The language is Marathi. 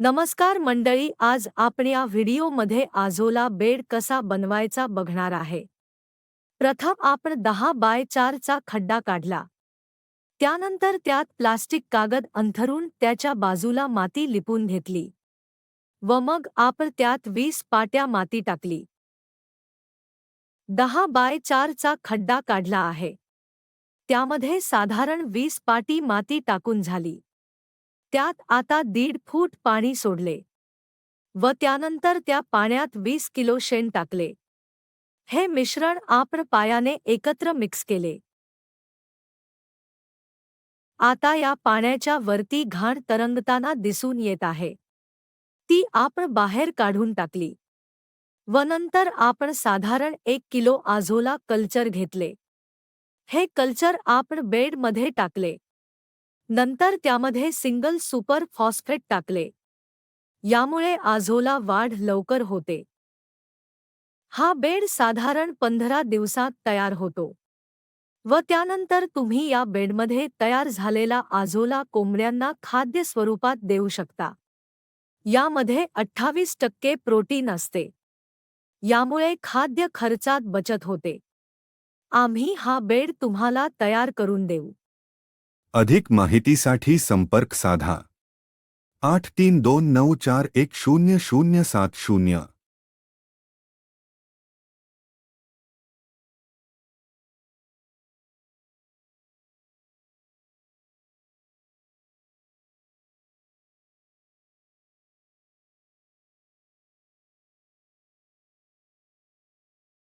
नमस्कार मंडळी आज आपण या व्हिडिओमध्ये आजोला बेड कसा बनवायचा बघणार आहे. प्रथम आपण दहा बाय चारचा खड्डा काढला. त्यानंतर त्यात प्लास्टिक कागद अंथरून त्याच्या बाजूला माती लिपून घेतली. व मग आपण त्यात वीस पाट्या माती टाकली. दहा बाय चारचा खड्डा काढला आहे. त्यामध्ये साधारण वीस पाटी माती टाकून झाली. त्यात आता दीड फूट पाणी सोडले व त्यानंतर त्या पाण्यात वीस किलो शेण टाकले. हे मिश्रण आप्र पायाने एकत्र मिक्स केले. आता या पाण्याच्या वरती घाण तरंगताना दिसून येत आहे. ती आपण बाहेर काढून टाकली व नंतर आपण साधारण एक किलो आझोला कल्चर घेतले. हे कल्चर आपण बेडमध्ये टाकले. नंतर त्यामध्ये सिंगल सुपर फॉस्फेट टाकले. यामुळे आझोला वाढ लवकर होते. हा बेड साधारण पंधरा दिवसात तयार होतो. व त्यानंतर तुम्ही या बेडमध्ये तयार झालेला आझोला कोंबड्यांना खाद्य स्वरूपात देऊ शकता. यामध्ये अठ्ठावीस टक्के प्रोटीन असते. यामुळे खाद्य खर्चात बचत होते. आम्ही हा बेड तुम्हाला तयार करून देऊ. अधिक माहितीसाठी संपर्क साधा. आठ तीन दोन नऊ चार एक शून्य शून्य सात शून्य.